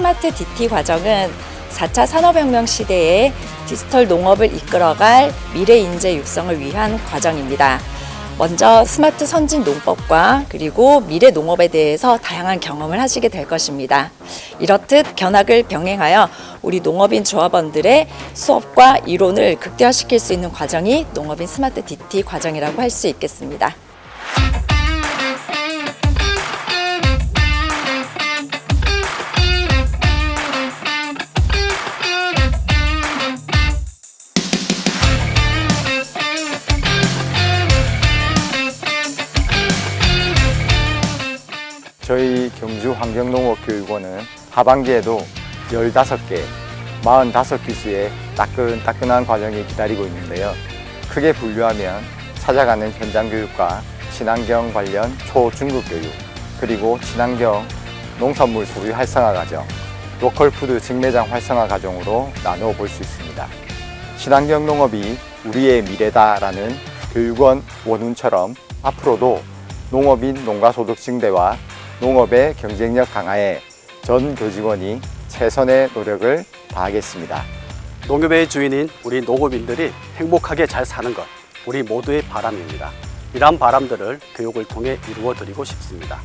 스마트 DT 과정은 4차 산업혁명 시대에 디지털 농업을 이끌어갈 미래 인재 육성을 위한 과정입니다. 먼저 스마트 선진 농법과 그리고 미래 농업에 대해서 다양한 경험을 하시게 될 것입니다. 이렇듯 견학을 병행하여 우리 농업인 조합원들의 수업과 이론을 극대화시킬 수 있는 과정이 농업인 스마트 DT 과정이라고 할 수 있겠습니다. 환경농업교육원은 하반기에도 15개, 45기수의 따끈따끈한 과정이 기다리고 있는데요. 크게 분류하면 찾아가는 현장 교육과 친환경 관련 초, 중급 교육, 그리고 친환경 농산물 소비 활성화 과정, 로컬 푸드 직매장 활성화 과정으로 나누어 볼 수 있습니다. 친환경 농업이 우리의 미래다라는 교육원 원훈처럼 앞으로도 농업인 농가 소득 증대와 농업의 경쟁력 강화에 전 교직원이 최선의 노력을 다하겠습니다. 농협의 주인인 우리 농업인들이 행복하게 잘 사는 것 우리 모두의 바람입니다. 이러한 바람들을 교육을 통해 이루어 드리고 싶습니다.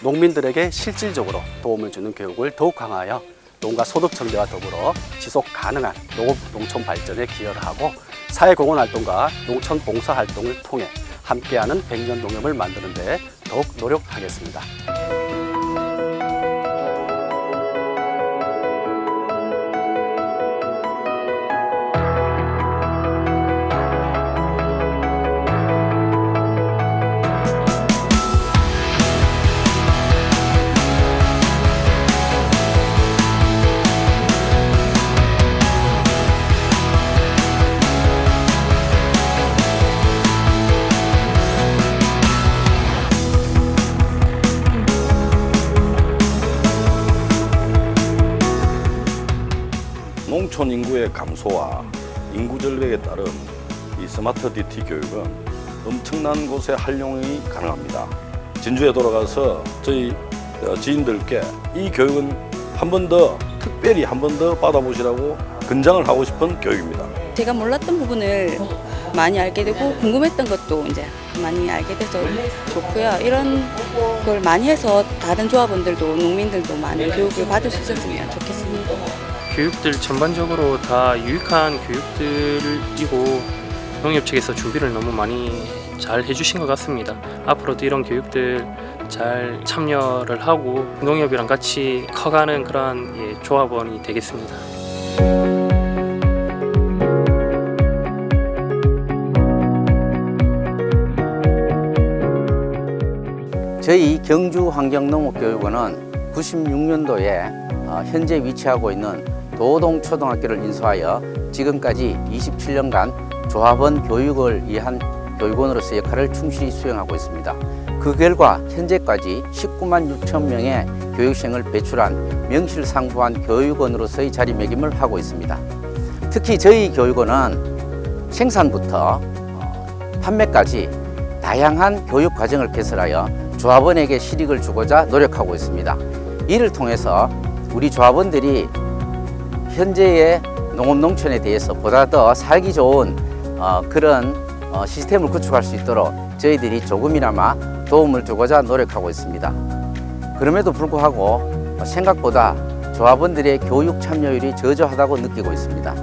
농민들에게 실질적으로 도움을 주는 교육을 더욱 강화하여 농가 소득 증대와 더불어 지속 가능한 농업 농촌 발전에 기여를 하고 사회 공헌 활동과 농촌 봉사 활동을 통해 함께하는 백년 농협을 만드는 데 더욱 노력하겠습니다. 농촌 인구의 감소와 인구 절벽에 따른 이 스마트 DT 교육은 엄청난 곳에 활용이 가능합니다. 진주에 돌아가서 저희 어, 지인들께 이 교육은 한 번 더 특별히 한 번 더 받아보시라고 권장을 하고 싶은 교육입니다. 제가 몰랐던 부분을 많이 알게 되고 궁금했던 것도 이제 많이 알게 돼서 좋고요. 이런 걸 많이 해서 다른 조합원들도 농민들도 많은 교육을 받을 수 있었으면 좋겠습니다. 교육들 전반적으로 다 유익한 교육들이고 농협 측에서 준비를 너무 많이 잘 해주신 것 같습니다. 앞으로도 이런 교육들 잘 참여를 하고 농협이랑 같이 커가는 그러한 예, 조합원이 되겠습니다. 저희 경주 환경농업교육원은 96년도에 어, 현재 위치하고 있는 도동초등학교를 인수하여 지금까지 27년간 조합원 교육을 위한 교육원으로서 역할을 충실히 수행하고 있습니다. 그 결과 현재까지 19만 6천 명의 교육생을 배출한 명실상부한 교육원으로서의 자리매김을 하고 있습니다. 특히 저희 교육원은 생산부터 어, 판매까지 다양한 교육 과정을 개설하여 조합원에게 실익을 주고자 노력하고 있습니다. 이를 통해서 우리 조합원들이 현재의 농업 농촌에 대해서 보다 더 살기 좋은 어, 그런 어, 시스템을 구축할 수 있도록 저희들이 조금이나마 도움을 주고자 노력하고 있습니다. 그럼에도 불구하고 생각보다 조합원들의 교육 참여율이 저조하다고 느끼고 있습니다.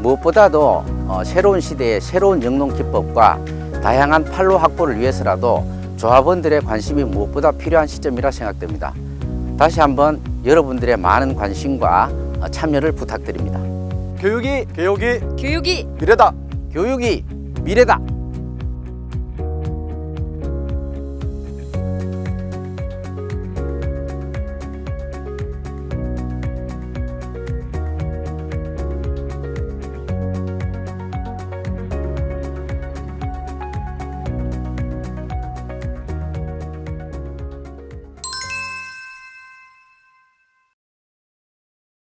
무엇보다도 어, 새로운 시대의 새로운 영농 기법과 다양한 판로 확보를 위해서라도 조합원들의 관심이 무엇보다 필요한 시점이라 생각됩니다. 다시 한번 여러분들의 많은 관심과 어, 참여를 부탁드립니다. 교육이 교육이 교육이 미래다. 교육이 미래다.